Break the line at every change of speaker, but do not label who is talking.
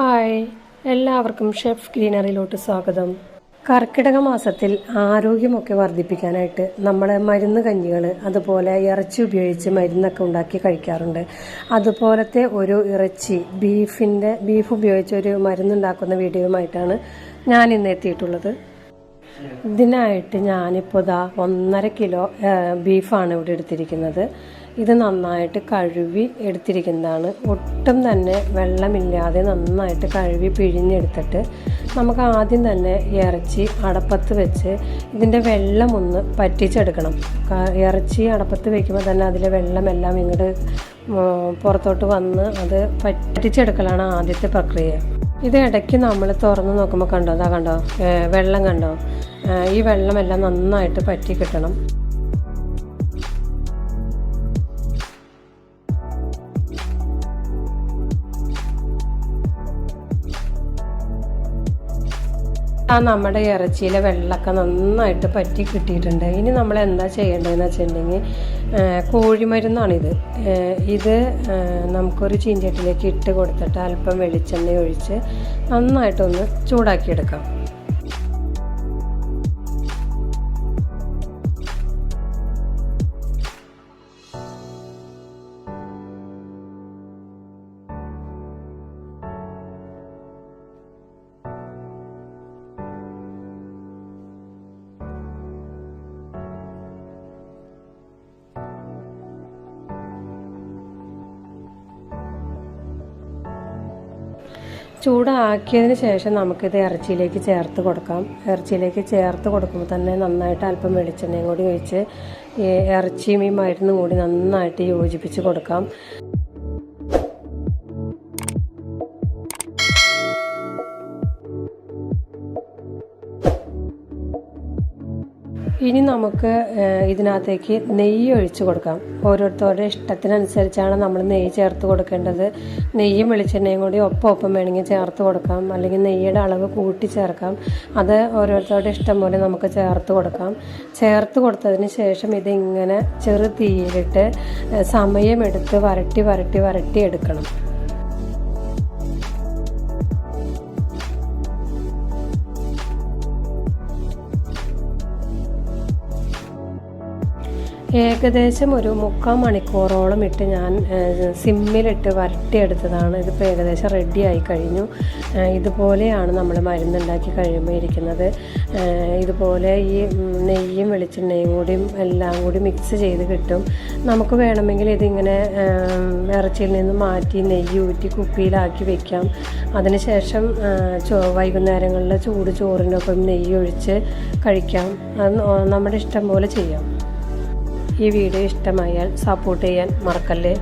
Hi. എല്ലാവർക്കും chef ഗ്രീനറിയിലോട്ട് സ്വാഗതം. കർക്കിടക മാസത്തിൽ ആരോഗ്യമൊക്കെ വർദ്ധിപ്പിക്കാനായിട്ട് നമ്മളെ മരുന്ന് കഞ്ഞികൾ അതുപോലെ ഇറച്ചി ഉപയോഗിച്ച് മരുന്നൊക്കെ ഉണ്ടാക്കി കഴിക്കാറുണ്ട്. അതുപോലത്തെ ഒരു ഇറച്ചി ബീഫിന്റെ ബീഫ് ഉപയോഗിച്ച് ഒരു മരുന്നുണ്ടാക്കുന്ന വീഡിയോയുമായിട്ടാണ് ഞാൻ ഇന്ന് എത്തിയിട്ടുള്ളത്. ഇതിനായിട്ട് ഞാനിപ്പോൾ ദാ ഒന്നര കിലോ ബീഫാണ് ഇവിടെ എടുത്തിരിക്കുന്നത്. ഇത് നന്നായിട്ട് കഴുകി എടുത്തിരിക്കുന്നതാണ്. ഒട്ടും തന്നെ വെള്ളമില്ലാതെ നന്നായിട്ട് കഴുകി പിഴിഞ്ഞെടുത്തിട്ട് നമുക്ക് ആദ്യം തന്നെ ഇറച്ചി അടപ്പത്ത് വെച്ച് ഇതിന്റെ വെള്ളം ഒന്ന് പറ്റിച്ചെടുക്കണം. ഇറച്ചി അടപ്പത്ത് വെക്കുമ്പോൾ തന്നെ അതിലെ വെള്ളമെല്ലാം ഇങ്ങോട്ട് പുറത്തോട്ട് വന്ന് അത് പറ്റിച്ചെടുക്കലാണ് ആദ്യത്തെ പ്രക്രിയ. ഇത് ഇടയ്ക്ക് നമ്മൾ തുറന്ന് നോക്കുമ്പോൾ കണ്ടോ? അതാ കണ്ടോ? വെള്ളം കണ്ടോ? ഈ വെള്ളമെല്ലാം നന്നായിട്ട് പറ്റി കിട്ടണം. ആ നമ്മുടെ ഇറച്ചിയിലെ വെള്ളമൊക്കെ നന്നായിട്ട് പറ്റി കിട്ടിയിട്ടുണ്ട്. ഇനി നമ്മൾ എന്താ ചെയ്യേണ്ടതെന്ന് വെച്ചിട്ടുണ്ടെങ്കിൽ കോഴിമരുന്നാണിത്. ഇത് നമുക്കൊരു ചീഞ്ചട്ടിലേക്ക് ഇട്ട് കൊടുത്തിട്ട് അല്പം വെളിച്ചെണ്ണ ഒഴിച്ച് നന്നായിട്ടൊന്ന് ചൂടാക്കിയെടുക്കാം. ചൂടാക്കിയതിന് ശേഷം നമുക്കിത് ഇറച്ചിയിലേക്ക് ചേർത്ത് കൊടുക്കാം. ഇറച്ചിയിലേക്ക് ചേർത്ത് കൊടുക്കുമ്പോൾ തന്നെ നന്നായിട്ട് അല്പം വെളിച്ചെണ്ണയും കൂടി ഒഴിച്ച് ഈ ഇറച്ചിയും ഈ മരുന്നും കൂടി നന്നായിട്ട് യോജിപ്പിച്ച് കൊടുക്കാം. ഇനി നമുക്ക് ഇതിനകത്തേക്ക് നെയ്യ് ഒഴിച്ച് കൊടുക്കാം. ഓരോരുത്തരുടെ ഇഷ്ടത്തിനനുസരിച്ചാണ് നമ്മൾ നെയ്യ് ചേർത്ത് കൊടുക്കേണ്ടത്. നെയ്യും വെളിച്ചെണ്ണയും കൂടി ഒപ്പം ഒപ്പം വേണമെങ്കിൽ ചേർത്ത് കൊടുക്കാം. അല്ലെങ്കിൽ നെയ്യുടെ അളവ് കൂട്ടി ചേർക്കാം. അത് ഓരോരുത്തരുടെ ഇഷ്ടം പോലെ നമുക്ക് ചേർത്ത് കൊടുക്കാം. ചേർത്ത് കൊടുത്തതിന് ശേഷം ഇതിങ്ങനെ ചെറു തീയിലിട്ട് സമയമെടുത്ത് വരട്ടി വരട്ടി വരട്ടി എടുക്കണം. ഏകദേശം ഒരു മുക്കാൽ മണിക്കൂറോളം ഇട്ട് ഞാൻ സിമ്മിലിട്ട് വരട്ടിയെടുത്തതാണ്. ഇതിപ്പോൾ ഏകദേശം റെഡി ആയി കഴിഞ്ഞു. ഇതുപോലെയാണ് നമ്മൾ മരുന്നുണ്ടാക്കി കഴിയുമ്പോൾ ഇരിക്കുന്നത്. ഇതുപോലെ ഈ നെയ്യും വെളിച്ചെണ്ണയും കൂടിയും എല്ലാം കൂടി മിക്സ് ചെയ്ത് കിട്ടും. നമുക്ക് വേണമെങ്കിൽ ഇതിങ്ങനെ ഇറച്ചിയിൽ നിന്ന് മാറ്റി നെയ്യ് ഊറ്റി കുപ്പിയിലാക്കി വെക്കാം. അതിനുശേഷം ചോ വൈകുന്നേരങ്ങളിൽ ചൂട് ചോറിനൊപ്പം നെയ്യ് ഒഴിച്ച് കഴിക്കാം. അത് നമ്മുടെ ഇഷ്ടം പോലെ ചെയ്യാം. ഈ വീഡിയോ ഇഷ്ടമായാൽ സപ്പോർട്ട് ചെയ്യാൻ മറക്കല്ലേ?